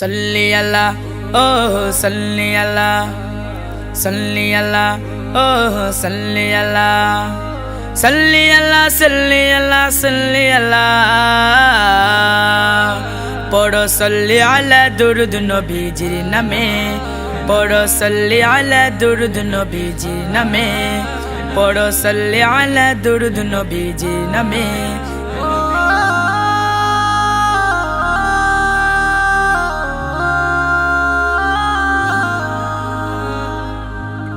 সল্লি আল্লাহ ও সল্লি আল্লাহ সল্লি আল্লাহ ও সল্লি আল্লাহ সল্লি আল্লাহ সল্লি আল্লাহ সল্লি আল্লাহ পড়ো সল্লি আলা দুরুদ নবীজির নামে। পড়ো সল্লি আলা দুরুদ নবীজির নামে। পড়ো সল্লি আলা দুরুদ নবীজির নামে।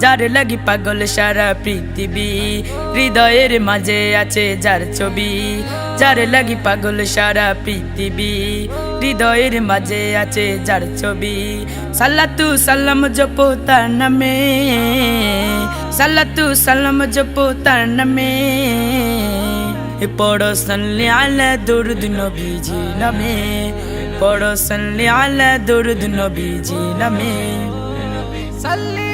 যার লাগি পাগল সারা পৃথিবী। হৃদয়ের মাঝে আছে যার ছবি। যার লাগি পাগল সারা পৃথিবী। হৃদয়ের মাঝে আছে যার ছবি। সাল্লাতু সাল্লাম জপো তার নামে। সাল্লাতু সাল্লাম জপো তার নামে। পড়ো সাল্লি আলা দুরুদ নবীজি নামে। পড়ো সাল্লি আলা দুরুদ নবীজি নামে। সাল্লি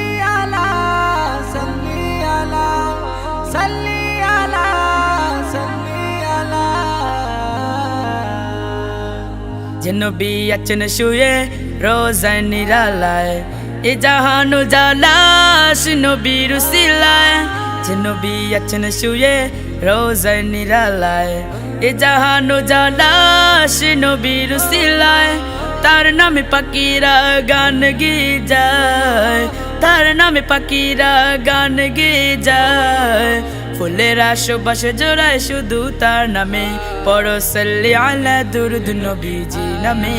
যে নবী আছেন শুয়ে রোজায় নিরালায় এ জাহানু জালাস নবীর সিলায় যে নবী আছেন শুয়ে রোজায় নিরালায় এ জাহানু জালাস নবীর সিলায় তার নামে পাখিরা গান গে যায় তার নামে পাখিরা গান গে যায় ফুলেরা সুবাস জোড়ায় শুধু তার নামে। পরসল্লি আলা দুরুদ নবীজি নামে।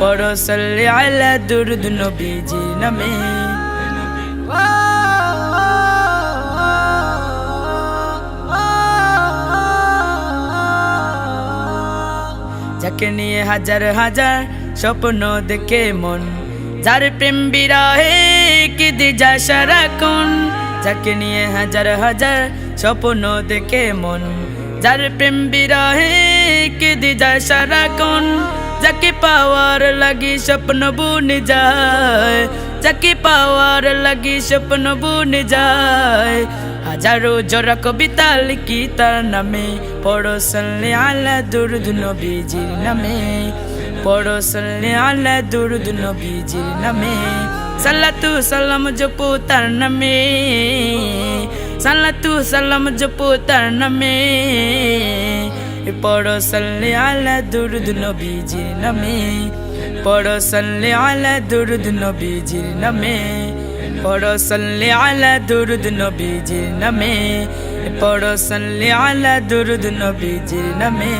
পরসল্লি আলা দুরুদ নবীজি নামে। যাকে নিয়ে হাজার হাজার স্বপ্ন দেখে মন, যার প্রেম বিরাহে কি দি যায় সারাক্ষণ যাকে নিয়ে হাজার হাজার স্বপ্ন দেখে মন। যার প্রেম বিরাহে দি যায় সারাক্ষণ যাকে পাওয়ার লাগি স্বপ্ন বুনে যায়। যাকে পাওয়ার লাগি স্বপ্ন বুনে যায়। হাজারো জোড়া কবিতা লিখি তার নামে। পড়ো সল্লে আলা দুরুদ নবীজির নামে। পড়ো সল্লে আলা দুরুদ নবীজির নামে। সাল্লাতু সালাম জপো তার নামে। সাল্লাতু সালাম জপো তার নামে। পড়ো সল্লে আলা দুরুদ নবীজির নামে। পড়ো সল্লে আলা দুরুদ নবীজির নামে। পড়ো সল্লি আলা দুরুদ নবীজির নামে। পড়ো সল্লি আলা দুরুদ নবীজির নামে।